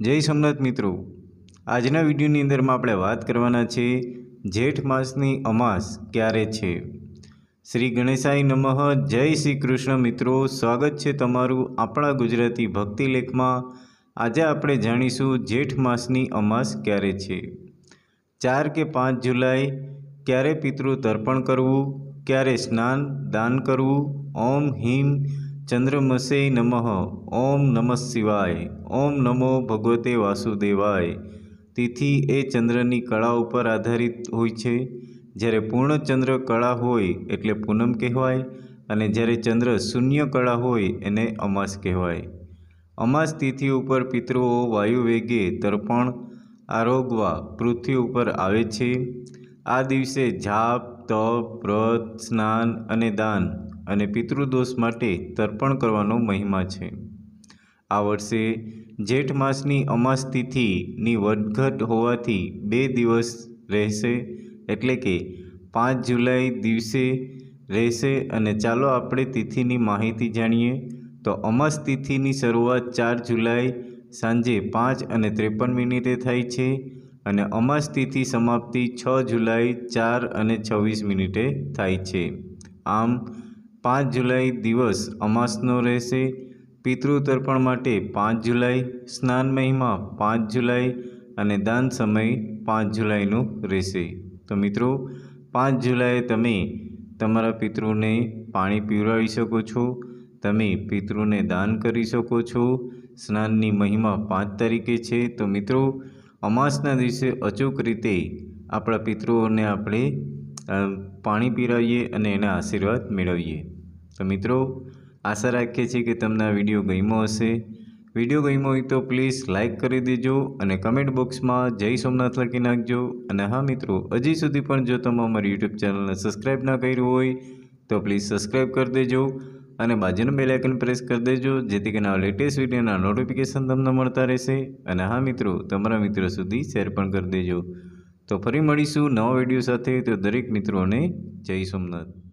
જય સોમનાથ મિત્રો. આજના વિડીયોની અંદરમાં આપણે વાત કરવાના છે, જેઠ માસની અમાસ ક્યારે છે? શ્રી ગણેશાય નમઃ. જય શ્રી કૃષ્ણ મિત્રો. સ્વાગત છે તમારું આપણા ગુજરાતી ભક્તિ લેખમાં. આજે આપણે જાણીશું જેઠ માસની અમાસ ક્યારે છે? ચાર કે પાંચ જુલાઈ. ક્યારે પિતૃ તર્પણ કરવું? ક્યારે સ્નાન દાન કરવું? ઓમ હિમ. ચંદ્રમસે નમઃ ઓમ નમઃ શિવાય ઓમ નમો ભગવતે વાસુદેવાય તિથિ એ ચંદ્રની કળા ઉપર આધારિત હોય છે. જ્યારે પૂર્ણ ચંદ્ર કળા હોય એટલે પૂનમ કહેવાય અને જ્યારે ચંદ્ર શૂન્ય કળા હોય એને અમાસ કહેવાય. અમાસ તિથિ ઉપર પિતૃઓ વાયુ વેગે તર્પણ, આરોગવા, પૃથ્વી ઉપર આવે છે. આ દિવસે જાપ, તપ, વ્રત, સ્નાન અને દાન અને પિતૃદોષ માટે તર્પણ કરવાનો મહિમા છે. આ વર્ષે જેઠ માસની અમાસ તિથિની વધઘટ હોવાથી બે દિવસ રહેશે એટલે કે પાંચ જુલાઈ દિવસે રહેશે અને ચાલો આપણે તિથિની માહિતી જાણીએ. તો અમાસ તિથિની શરૂઆત ચાર જુલાઈ સાંજે પાંચ અને ત્રેપન મિનિટે થાય છે અને અમાસ તિથિ સમાપ્તિ છ જુલાઈ ચાર અને છવ્વીસ મિનિટે થાય છે. આમ પાંચ જુલાઈ દિવસ અમાસનો રહેશે. પિતૃતર્પણ માટે પાંચ જુલાઈ, સ્નાન મહિમા પાંચ જુલાઈ અને દાન સમય પાંચ જુલાઈનું રહેશે. તો મિત્રો, પાંચ જુલાઈએ તમે તમારા પિતૃને પાણી પીવડાવી શકો છો, તમે પિતૃને દાન કરી શકો છો. સ્નાનની મહિમા પાંચ તારીખે છે. તો મિત્રો, અમાસના દિવસે અચૂક રીતે આપણા પિતૃઓને આપણે પાણી પીવડાવીએ અને એના આશીર્વાદ મેળવીએ. તો મિત્રો, આશા રાખીએ છીએ કે તમને આ વીડિયો ગમ્યો હશે. વીડિયો ગમ્યો હોય તો પ્લીઝ લાઇક કરી દેજો અને કમેન્ટ બોક્સમાં જય સોમનાથ લખી નાખજો. અને હા મિત્રો, હજી સુધી પણ જો તમે અમારી યુટ્યુબ ચેનલને સબસ્ક્રાઈબ ના કર્યું હોય, તો પ્લીઝ સબસ્ક્રાઈબ કરી દેજો અને બાજુનું બેલ આઇકન પ્રેસ કરી દેજો, જેથી કરીને આ લેટેસ્ટ વિડીયોના નોટિફિકેશન તમને મળતા રહેશે. અને હા મિત્રો, તમારા મિત્રો સુધી શેર પણ કરી દેજો. તો ફરી મળીશું નવા વીડિયો સાથે. તો દરેક મિત્રોને જય સોમનાથ.